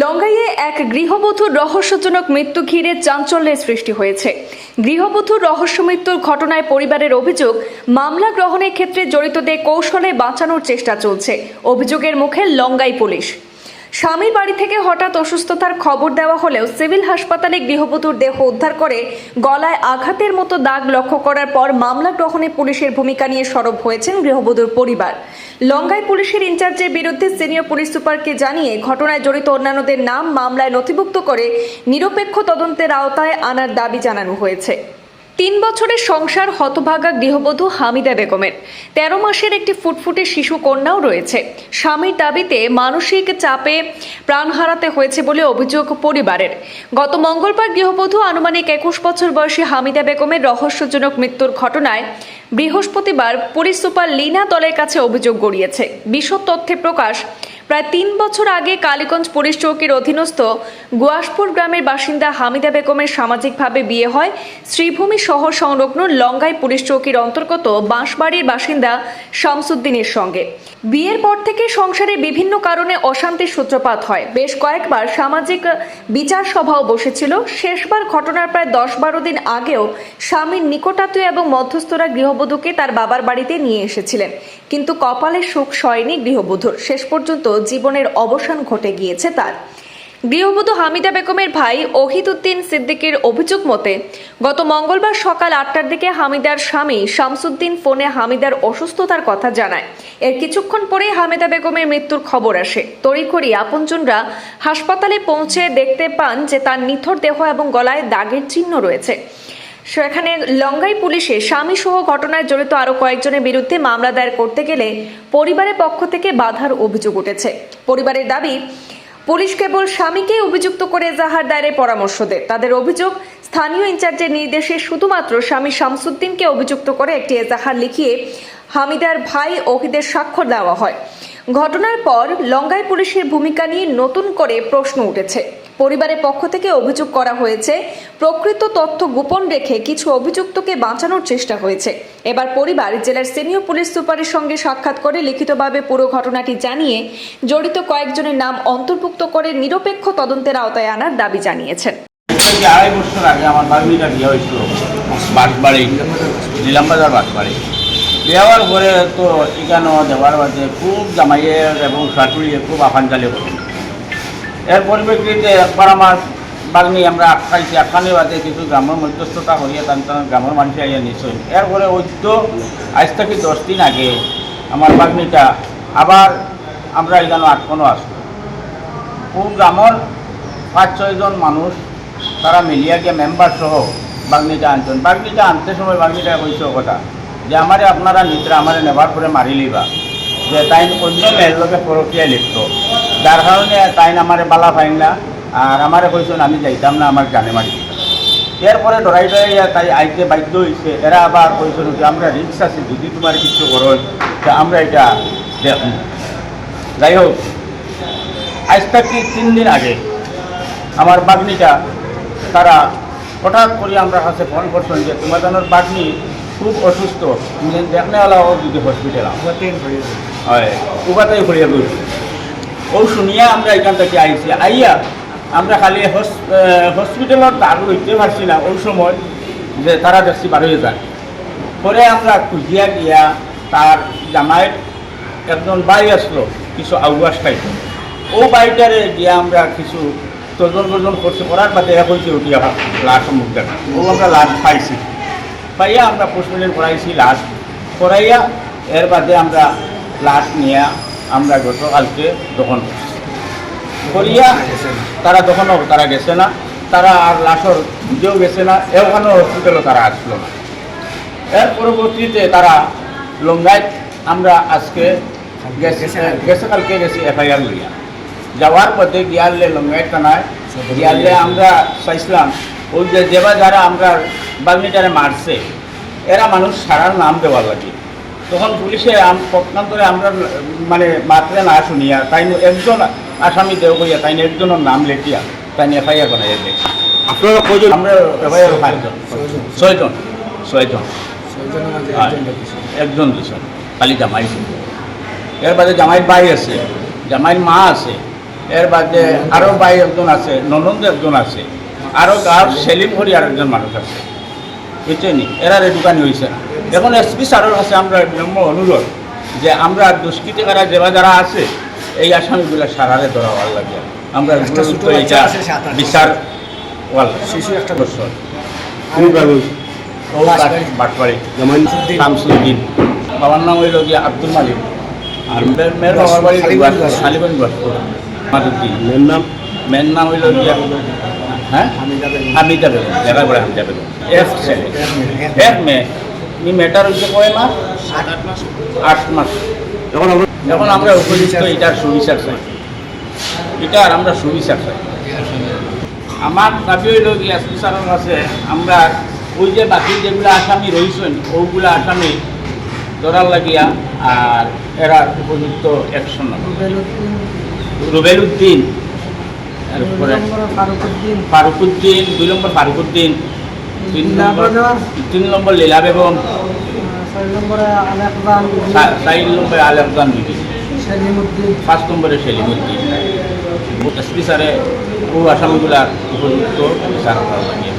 লঙ্গাইয়ে এক গৃহবধূর রহস্যজনক মৃত্যু ঘিরে চাঞ্চল্যের সৃষ্টি হয়েছে। গৃহবধূর রহস্য মৃত্যুর ঘটনায় পরিবারের অভিযোগ, মামলা গ্রহণের ক্ষেত্রে জড়িতদের কৌশলে বাঁচানোর চেষ্টা চলছে। অভিযোগের মুখে লঙ্গাই পুলিশ। স্বামীর বাড়ি থেকে হঠাৎ অসুস্থতার খবর দেওয়া হলেও সিভিল হাসপাতালে গৃহবধূর দেহ উদ্ধার করে গলায় আঘাতের মতো দাগ লক্ষ্য করার পর মামলা গ্রহণে পুলিশের ভূমিকা নিয়ে সরব হয়েছেন গৃহবধূর পরিবার। লঙ্গায় পুলিশের ইনচার্জের বিরুদ্ধে সিনিয়র পুলিশ সুপারকে জানিয়ে ঘটনায় জড়িত অন্যান্যদের নাম মামলায় নথিভুক্ত করে নিরপেক্ষ তদন্তের আওতায় আনার দাবি জানানো হয়েছে। তিন বছরের সংসার হতভাগা গৃহবধূ হামিদা বেগমের। তেরো মাসের একটি ফুটফুটে শিশু কন্যাও রয়েছে। স্বামীর দাবিতে মানসিক চাপে প্রাণ হারাতে হয়েছে বলে অভিযোগ পরিবারের। গত মঙ্গলবার গৃহবধূ আনুমানিক একুশ বছর বয়সী হামিদা বেগমের রহস্যজনক মৃত্যুর ঘটনায় বৃহস্পতিবার পুলিশ সুপার লীনা দলের কাছে অভিযোগ গড়িয়েছে। বিশদ তথ্যে প্রকাশ প্রায় তিন বছর আগে কালীগঞ্জ পুলিশ চৌকির অধীনস্থ গুয়াসপুর গ্রামের বাসিন্দা হামিদা বেগমের সামাজিকভাবে বিয়ে হয়। শ্রীভূমি শহর সংলগ্ন লঙ্গাই পুলিশ চৌকির অন্তর্গত বাঁশবাড়ির বাসিন্দা শামসুদ্দিনের সঙ্গে। বিয়ের পর থেকে সংসারে বিভিন্ন কারণে অশান্তির সূত্রপাত হয়। বেশ কয়েকবার সামাজিক বিচার সভাও বসেছিল। শেষবার ঘটনার প্রায় দশ বারো দিন আগেও স্বামীর নিকটাত্মীয় এবং মধ্যস্থরা গৃহবধূকে তার বাবার বাড়িতে নিয়ে এসেছিলেন। কিন্তু কপালে সুখ সয়নি গৃহবধূর। শেষ পর্যন্ত জীবনের অবসান ঘটে গিয়েছে তার। গৃহবধূ হামিদা বেগমের ভাই ওহিদুদ্দিন সিদ্দিকের অভিযোগ মতে, গত মঙ্গলবার সকাল আটটার দিকে হামিদার স্বামী শামসুদ্দিন ফোনে হামিদার অসুস্থতার কথা জানায়। এর কিছুক্ষণ পরে হামিদা বেগমের মৃত্যুর খবর আসে। তড়িঘড়ি আপনজনরা হাসপাতালে পৌঁছে দেখতে পান যে তার নিথর দেহ এবং গলায় দাগের চিহ্ন রয়েছে। সেখানে লঙ্গাই পুলিশে স্বামী সহ ঘটনায় জড়িত আরও কয়েকজনের বিরুদ্ধে মামলা দায়ের করতে গেলে পরিবারের পক্ষ থেকে বাধার অভিযোগ উঠেছে। পরিবারের দাবি, পুলিশ কেবল স্বামীকে অভিযুক্ত করে এজাহার দায়েরের পরামর্শ দেয়। তাদের অভিযোগ, স্থানীয় ইনচার্জের নির্দেশে শুধুমাত্র স্বামী শামসুদ্দিনকে অভিযুক্ত করে একটি এজাহার লিখিয়ে হামিদার ভাই ওহিদের স্বাক্ষর দেওয়া হয়। ঘটনার পর লঙ্গাই পুলিশের ভূমিকা নিয়ে নতুন করে প্রশ্ন উঠেছে। পরিবারের পক্ষ থেকে অভিযোগ করা হয়েছে, প্রকৃত তথ্য গোপন রেখে কিছু অভিযুক্তকে বাঁচানোর চেষ্টা হয়েছে। এবার পরিবার জেলার সিনিয়র পুলিশ সুপারের সঙ্গে সাক্ষাৎ করে লিখিতভাবে পুরো ঘটনাটি জানিয়ে জড়িত কয়েকজনের নাম অন্তর্ভুক্ত করে নিরপেক্ষ তদন্তের আওতায় আনার দাবি জানিয়েছেন। আড়াই বছর আগে আমার বিয়ে হয়েছিল বিয়ে পরে তো ঠিকানো, দেওয়ার বাদে খুব জামাইয়ের এবং শাশুড়িয়ে খুব আফানজালি করল এর পরিপ্রেক্ষিতে একবার আমার বাগনি আমরা খাইছি আখানি বাদে কিছু গ্রামের মধ্যস্থতা করিয়া তান তান গ্রামের মানুষ আইয়া নিশ্চয়। এরপরে ঐত্য আজ থেকে দশ দিন আগে আমার বাগনিটা আবার আমরা এখানে আটকনো আসলো। খুব গ্রামের পাঁচ ছয়জন মানুষ তারা মিলিয়া গিয়ে মেম্বার সহ বাগনিটা আনছেন। বাগনিটা আনতে সময় বাগনিটা কইছে কথা যে, আমারে আপনারা নিদ্রা, আমারে নেবার পরে মারি লিবা যে তাই অন্য মেয়ের লোকে পরকিয়া লিপ্ত। যার কারণে তাই আমারে বালা পাইন না। আর আমারে কইছেন আমি যাইতাম না আমার জানে মারি। এরপরে ডরাই ডরাইয়া তাই আইতে বাধ্য হয়েছে এরা আবার কইছেন যে আমরা রিক্স আছে যদি তোমার কিছু করো তা আমরা এটা দেখুন যাই হোক আজ থেকে তিন দিন আগে আমার বাগনিটা তারা হঠাৎ করে আমরা কাছে ফোন করছেন যে তোমাদের বাগনি খুব অসুস্থ। দেখনেওয়ালা ও যদি হসপিটাল হয় উপাতাই ঘুরিয়ে গেছি ও শুনিয়া আমরা এখান থেকে আইছি। আইয়া আমরা খালি হসপিটালত দাঁড় হইতে পারছি না ওই সময় যে তারা দেখছি বার হয়ে যায় পরে আমরা খুঁজিয়া গিয়া তার জামাইয়ের একজন বাই আসলো, কিছু আউয়াস খাইতো। ও বাড়িটারে গিয়া আমরা কিছু তজন তজন করছি, করার বাদে এক হয়েছে উঠিয়া লাশ মুখ দেখা। ও আমরা লাশ পাইছি। পাইয়া আমরা পোস্টমর্টম করাইছি লাশ। করাইয়া এর বাদে আমরা লাশ নিয়ে আমরা গতকালকে দহন করছি। করিয়া তারা দহনও তারা গেছে না। তারা আর লাশর নিজেও গেছে না এখানেও হসপিটালও তারা আসলো না। এর পরবর্তীতে তারা লঙ্গাইত আমরা আজকে গেছে গেছে কালকে। গেছি এফআইআর লইয়া। যাওয়ার পথে গিয়ারলে লঙ্গাইত থানায় গিয়ারলে আমরা চাইছিলাম ওই যে যেবা যারা আমরা বাগনিটারে মারছে এরা মানুষ সারার নাম দেওয়ার লাগে। তখন পুলিশে পক্ষান্তরে আমরা মানে মাত্রে না শুনিয়া তাই একজন আসামি দেও করিয়া তাই একজনের নাম লেখিয়া তাই এফআইআর বানাই দেয়। আপনারা কজন আমরা এফআইআর পাঁচজন। ছয়জন। ছয়জন। একজন দুজন খালি জামাই। এর বাদে জামাইয়ের ভাই আছে জামাইয়ের মা আছে এর বাদে আরও ভাই একজন আছে ননন্দ একজন আছে আরও গাঁর সেলিম করি আর একজন মানুষ আছে। বুঝছেন এরা দোকানি হয়েছে না। এখন এসপি স্যারের কাছে আমরা বিনম্র অনুরোধ যে আমরা দুষ্কৃতিকারা যারা যারা আছে এই আসামিগুলো সারারে ধরা হওয়ার লাগে। আমরা বিচার ওয়াল। শিশু একটা বছর বাটপাড়ি। শামসুদ্দিন। বাবার নাম হইল গিয়ে আব্দুল মালিক। আর মেয়ের- বাবার বাড়ি শালিগঞ্জ বাস। বাসপুর মাদুদ্দিন। মেয়ের নাম? মেয়ের নাম হইল গিয়া হ্যাঁ? হামিদা বেগম। দেখা করে হামিদা বেগম। এক ছেলে। এক মেয়ে। নি মেয়েটার হচ্ছে কয় মাস? আট মাস। যখন আমরা এখন আমরা উপযুক্ত এটার সুবিচার চাই। এটার আমরা সুবিচার চাই। আমার দাবি হইল কি এসপি স্যারের কাছে আমরা ওই যে বাকি যেগুলো আসামি রয়েছেন ওগুলো আসামি ধরার লাগিয়া আর এরা উপযুক্ত অ্যাকশন রুবেল উদ্দিন। তারপরে ফারুকুদ্দিন দুই নম্বর ফারুকুদ্দিন তিন নম্বর তিন নম্বর লীলা বেগম। চার নম্বরে আলেকজান বিবি। পাঁচ নম্বরে সেলিমুদ্দিন। এসপি স্যারে ও আসামিগুলার উপযুক্ত বিচার করা লাগে।